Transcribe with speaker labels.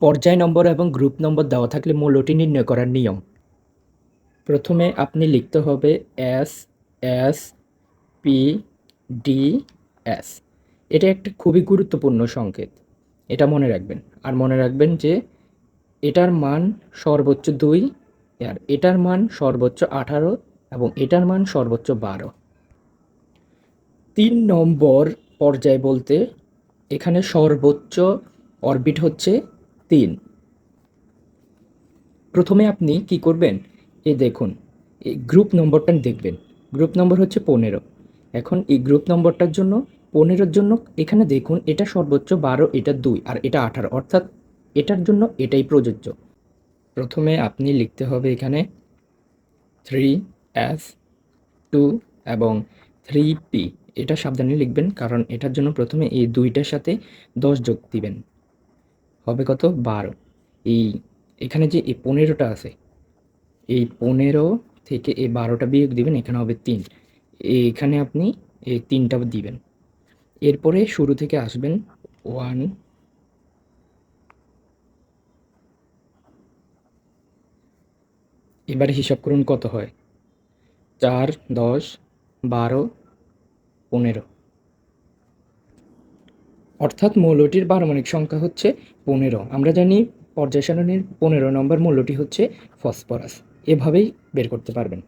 Speaker 1: পর্যায় নম্বর এবং group number দেওয়া থাকলে মূল্যটি নির্ণয় করার নিয়ম। প্রথমে আপনি লিখতে হবে S S, P, D, S. এটা একটা খুবই গুরুত্বপূর্ণ সংকেত। এটা মনে রাখবেন। আর মনে রাখবেন যে এটার মান সর্বোচ্চ দুই, আর এটার মান সর্বোচ্চ আঠারো এবং এটার মান সর্বোচ্চ বারো। তিন নম্বর পর্যায় বলতে এখানে সর্বোচ্চ অরবিট হচ্ছে তিন। প্রথমে আপনি কি করবেন? এই দেখুন, এই গ্রুপ নম্বরটা দেখবেন। গ্রুপ নম্বর হচ্ছে পনেরো। এখন এই গ্রুপ নম্বরটার জন্য, পনেরোর জন্য এখানে দেখুন, এটা সর্বোচ্চ বারো, এটা দুই আর এটা আঠারো। অর্থাৎ এটার জন্য এটাই প্রযোজ্য। প্রথমে আপনি লিখতে হবে এখানে থ্রি এস টু এবং থ্রি পি এটা সাবধানে লিখবেন, কারণ এটার জন্য প্রথমে এই দুইটার সাথে দশ যোগ দিবেন। হবে কত? বারো। এই এখানে যে এই পনেরোটা আছে, এই পনেরো থেকে এই বারোটা বিয়োগ দিবেন, এখানে হবে তিন। এখানে আপনি এই তিনটা দিবেন। এরপরে শুরু থেকে আসবেন ওয়ান, এবারে হিসাব করুন কত হয়? চার, দশ, বারো, পনেরো। অর্থাৎ মৌলটির পারমাণবিক সংখ্যা হচ্ছে পনেরো। আমরা জানি পর্যায় সারণীর পনেরো নম্বর মৌলটি হচ্ছে ফসফরাস। এভাবেই বের করতে পারবেন।